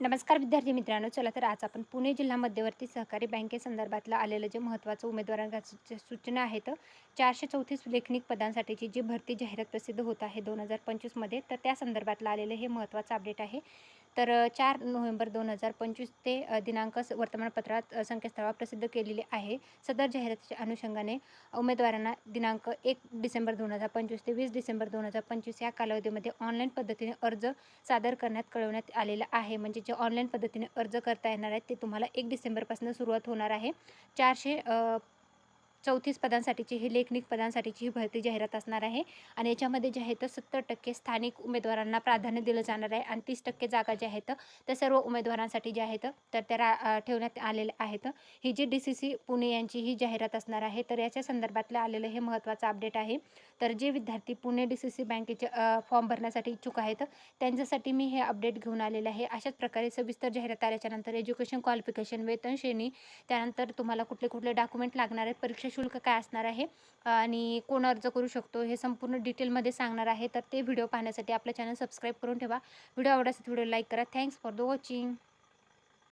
नमस्कार विद्यार्थी मित्रांनो चला तर आज आपण पुणे जिल्हा मध्यवर्ती सहकारी बँकेसंदर्भातलं आलेलं जे महत्त्वाचं उमेदवारांच्या सूचना आहेत चारशे चौतीस लेखनिक पदांसाठीची जी भरती जाहिरात प्रसिद्ध होत आहे दोन हजार पंचवीसमध्ये तर त्या संदर्भातलं आलेलं हे महत्त्वाचं अपडेट आहे. तर चार नोव्हेंबर दोन हजार पंचवीस ते दिनांक स- वर्तमानपत्रात संकेतस्थळावर प्रसिद्ध केलेले आहे. सदर जाहिरातीच्या अनुषंगाने उमेदवारांना दिनांक एक डिसेंबर दोन हजार पंचवीस ते वीस डिसेंबर दोन हजार पंचवीस या कालावधीमध्ये ऑनलाईन पद्धतीने अर्ज सादर करण्यात कळवण्यात आलेला आहे. म्हणजे जे ऑनलाईन पद्धतीने अर्ज करता येणार आहेत ते तुम्हाला एक डिसेंबरपासून सुरुवात होणार आहे. चारशे चौतीस पदांसाठीची ही लेखनिक पदांसाठीची ही भरती जाहिरात असणार आहे. आणि याच्यामध्ये जे आहे तर सत्तर टक्के स्थानिक उमेदवारांना प्राधान्य दिलं जाणार आहे आणि तीस टक्के जागा ज्या आहेत त्या सर्व उमेदवारांसाठी ज्या आहेत तर त्या रा ठेवण्यात आलेल्या आहेत. ही जी डी सी सी पुणे यांची ही जाहिरात असणार आहे तर याच्या संदर्भातलं आलेलं हे महत्त्वाचं अपडेट आहे. तर जे विद्यार्थी पुणे डी सी सी बँकेचे फॉर्म भरण्यासाठी इच्छुक आहेत त्यांच्यासाठी मी हे अपडेट घेऊन आलेलं आहे. अशाच प्रकारे सविस्तर जाहिरात आल्याच्यानंतर एज्युकेशन क्वालिफिकेशन वेतन श्रेणी त्यानंतर तुम्हाला कुठले कुठले डॉक्युमेंट लागणार आहेत परीक्षा शुल्क काय असणार आहे? आणि कोण अर्ज करू शकतो हे संपूर्ण डिटेलमध्ये सांगणार आहे. तर ते व्हिडिओ पाहण्यासाठी आपलं चॅनल सबस्क्राईब करून ठेवा. व्हिडिओ आवडल्यास व्हिडिओ लाईक करा. Thanks for the watching.